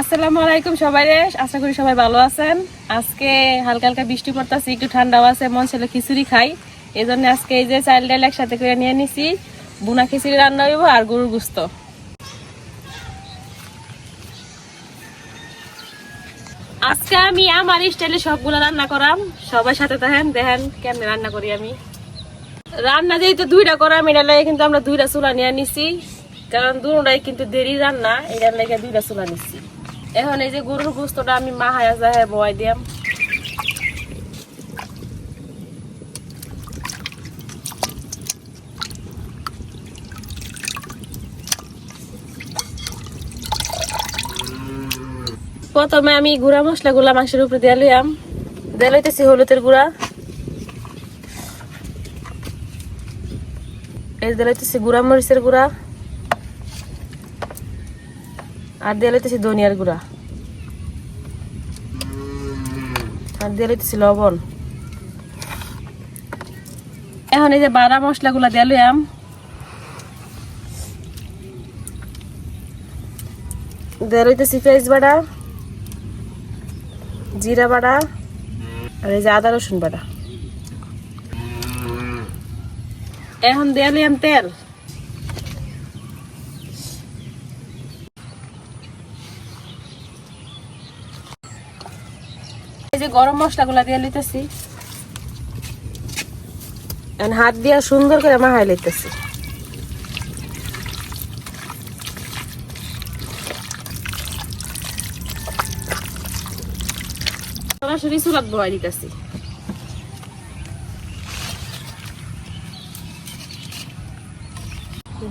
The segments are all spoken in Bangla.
আসসালামু আলাইকুম সবাই। আশা করি সবাই ভালো আছেন। আজকে হালকা হালকা বৃষ্টি পড়তেছে, একটু ঠান্ডাও আছে, মন ছেলে খিচুড়ি খাই। এই জন্য আজকে এই যে চাল ডাল একসাথে করে নিয়ে নিছি। বুনা খিচুড়ি রান্না হইব আর গরুর গুস্ত। আজকে আমি আমার স্টাইলে সবগুলো রান্না করাম। সবার সাথে দেখেন দেখেন কেমনে রান্না করি আমি। রান্না যেহেতু দুইটা করাম এটা লাগে কিন্তু আমরা দুইটা চুলা নিয়ে নিছি। কারণ দুটাই কিন্তু দেরি রান্না, এটার লাগে দুইটা চুলা নিছি। এখন এই যে গরুর গোস্তটা আমি মাহায়া যায় বয় দিয়াম। প্রথমে আমি গুঁড়া মশলা গুলা মাংসের উপরে দিয়ে লইয়াম। দিয়ে লইতেছি হলুদের গুঁড়া। এই দিয়ে লইতেছি গুঁড়া মরিচের গুঁড়া। আর দিয়ে লইতেছি ধনিয়ার গুঁড়া। আর দিয়ে লইতেছি লবণ। এখন এই যে বাড়া মশলাগুলা দিয়ে লইয়াম। দিয়ে লইতেছি পেঁয়াজ বাটা জিরা বাটা আর এই যে আদা রসুন বাটা এখন দিয়ে লইয়াম তেল। গরম মশলাগুলা দিয়ে এখন হাত দিয়া সুন্দর করে মাহাই লইতেছি। সরাসরি চুলাত বহাই দিতেছি।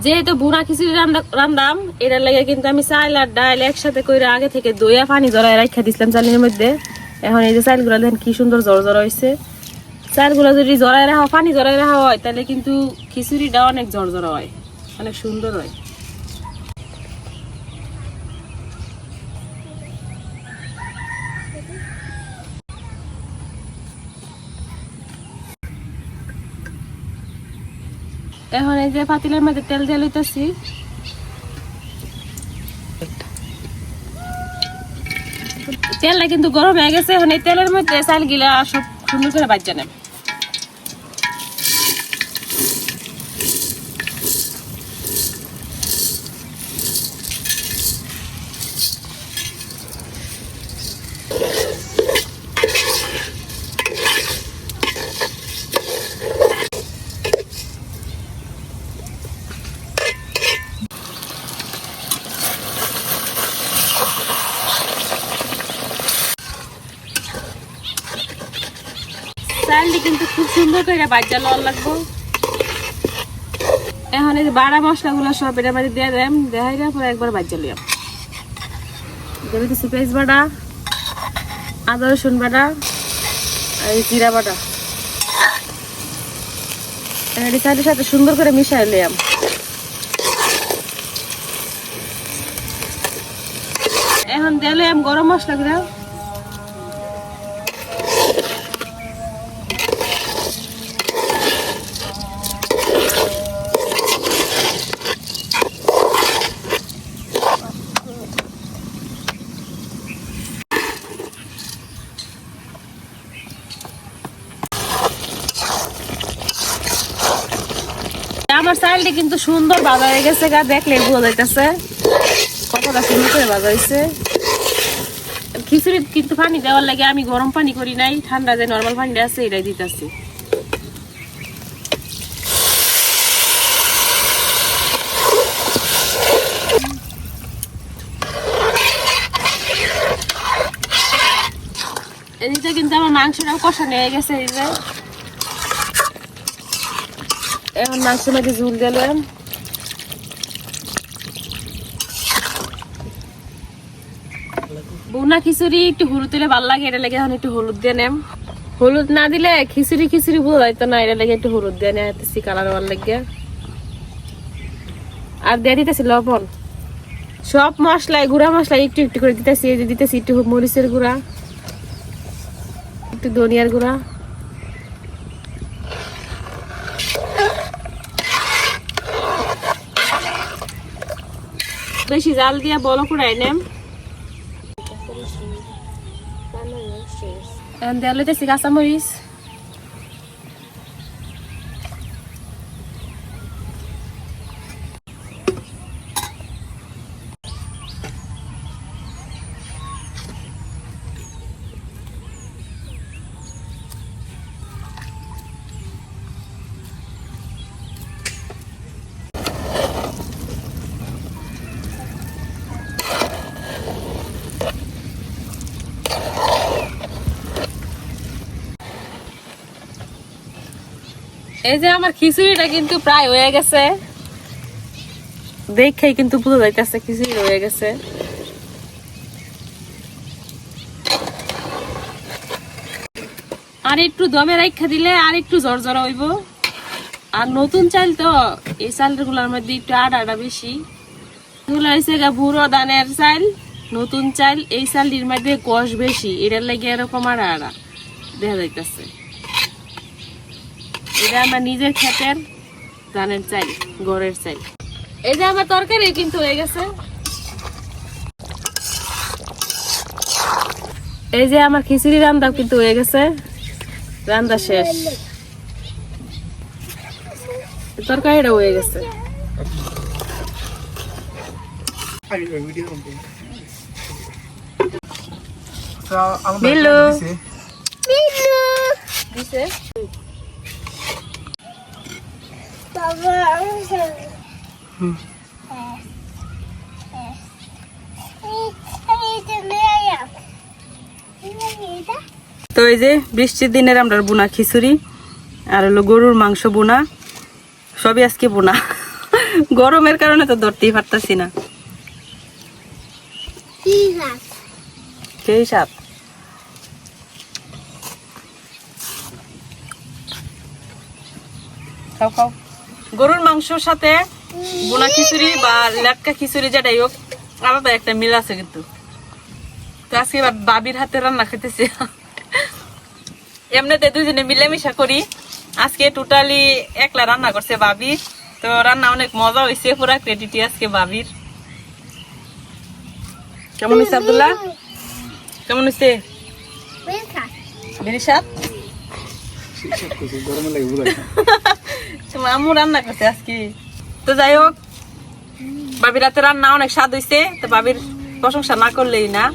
যেহেতু বুনা খিচুড়ি রান্দা- রান্দাম, এটার লাগে কিন্তু আমি চাইল আর ডাল একসাথে করে আগে থেকে দইয়া পানি জড়াই রাখা দিছিলাম চালের মধ্যে। এখন এই যে চালগুলো দেখেন কি সুন্দর জড় জড় হয়েছে চালগুলো যদি জড়াই রাখা, পানি জড়াই রাখা হয়, তাহলে কিন্তু খিচুড়িটা অনেক জড় জড় হয়, অনেক সুন্দর হয়। এখন এই যে পাতিলের মধ্যে তেল দিয়ে লইতেছি। তেলটা কিন্তু গরম হয়ে গেছে মানে তেলের মধ্যে চাল গিলা সব সুন্দর করে বাজ্যা নেব। চালটি কিন্তু খুব সুন্দর করে বাজ্যা লল লাগবো। এখন এই বাড়া মশলাগুলো সব এটা বাড়ি দিয়ে দেন দেখাই পরে একবার বাজ্যা লিয়াম দেবে কিছু পেঁয়াজ বাটা আদা রসুন বাটা আর এই জিরা বাটা এটি চালের সাথে সুন্দর করে মিশাই লিয়াম এখন দিলে গরম মশলা গুলো আমার চালটি কিন্তু সুন্দর বাজা হয়ে গেছে গা, দেখলে বোঝা যাইতেছে। কতটা সুন্দর করে বাজা খিচুড়ি কিন্তু পানি দেওয়ার লাগে, আমি গরম পানি করি নাই, ঠান্ডা যে নর্মাল পানিটা আছে, এটাই দিতেছি। এদিকে কিন্তু আমার মাংসটাও কষা নিয়ে গেছে, এই যে। এখন মাংসের মধ্যে ঝুল দিলাম বুনা খিচুড়ি একটু হলুদ দিলে ভালো লাগে এটা লেগে এখন একটু হলুদ দিয়ে নেম। হলুদ না দিলে খিচুড়ি খিচুড়ি বোঝা যাইতো না এটা লেগে একটু হলুদ দিয়ে নেয় নেতেছি কালার হওয়ার লাগে। আর দিয়ে দিতেছি লবণ। সব মশলায় গুঁড়া মশলা একটু একটু করে দিতেছি দিতেছি একটু মরিচের গুঁড়া একটু ধনিয়ার গুঁড়া। বেশি জাল দিয়া বলো কুড়াই নেম। দেওয়া লইতেছি কাঁচামরিচ। এই যে আমার খিচুড়িটা কিন্তু প্রায় হয়ে গেছে। দেখেই কিন্তু বোঝা যাইতেছে খিচুড়ি হয়ে গেছে। আর একটু দমে রাখা দিলে আর একটু জ্বর জ্বর হইব। আর নতুন চাল তো, এই চালগুলোর মধ্যে একটু আডাটা বেশি। এগুলো হয়েছে বুড়ো দানের চাল, নতুন চাল, এই চালটির মধ্যে কষ বেশি, এটার লাগে এরকম আড়া আড়া দেখা যাইতেছে। এটা আমার নিজের ক্ষেতের ধানের চাল গড়ের চাল এই যে আমার তরকারি কিন্তু হয়ে গেছে। এই যে আমার খিচুড়ি রান্না কিন্তু হয়ে গেছে। রান্না শেষ। তরকারিটা হয়ে গেছে। মিলু দিছে? তো এই যে বৃষ্টির দিনের আমরা বোনা খিচুড়ি আর হলো গরুর মাংস বোনা সবই আজকে বোনা। গরমের কারণে তো ধরতেই পারতাছি না। সেই সাপ? খাও খাও। গরুর মাংসর সাথে বোনা খিচুড়ি বা লেটকা খিচুড়ি যেটাই হোক আলাদা একটা মিল আছে কিন্তু। তো আজকে বাবির হাতে রান্না খেতেছি এমনিতে দুজনে মিলেমিশা করি। আজকে টোটালি একলা রান্না করছে বাবি। তো রান্না অনেক মজা হয়েছে পুরা ক্রেডিটি আজকে বাবির। কেমন হয়েছে আব্দুল্লাহ? কেমন হয়েছে বিরিশাদ আম্মু রান্না করছে আজকে। তো যাই হোক, বাবির রাতে রান্না অনেক স্বাদ হয়েছে তো বাবির প্রশংসা না করলেই না।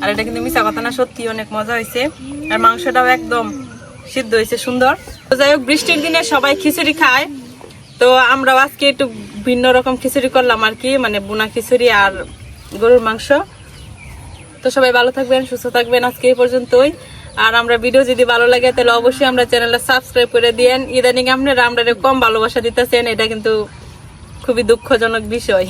আর এটা কিন্তু মিশা কথা না, সত্যি অনেক মজা হয়েছে আর মাংসটাও একদম সিদ্ধ হয়েছে সুন্দর। তো যাই হোক, বৃষ্টির দিনে সবাই খিচুড়ি খায়। তো আমরাও আজকে একটু ভিন্ন রকম খিচুড়ি করলাম আর কি মানে বুনা খিচুড়ি আর গরুর মাংস। তো সবাই ভালো থাকবেন, সুস্থ থাকবেন আজকে এই পর্যন্তই। আর আমরা ভিডিও যদি ভালো লাগে, তাহলে অবশ্যই আমরা চ্যানেলটা সাবস্ক্রাইব করে দিয়েন। ইদানিং আপনারা আমরা কম ভালোবাসা দিতেছেন, এটা কিন্তু খুবই দুঃখজনক বিষয়।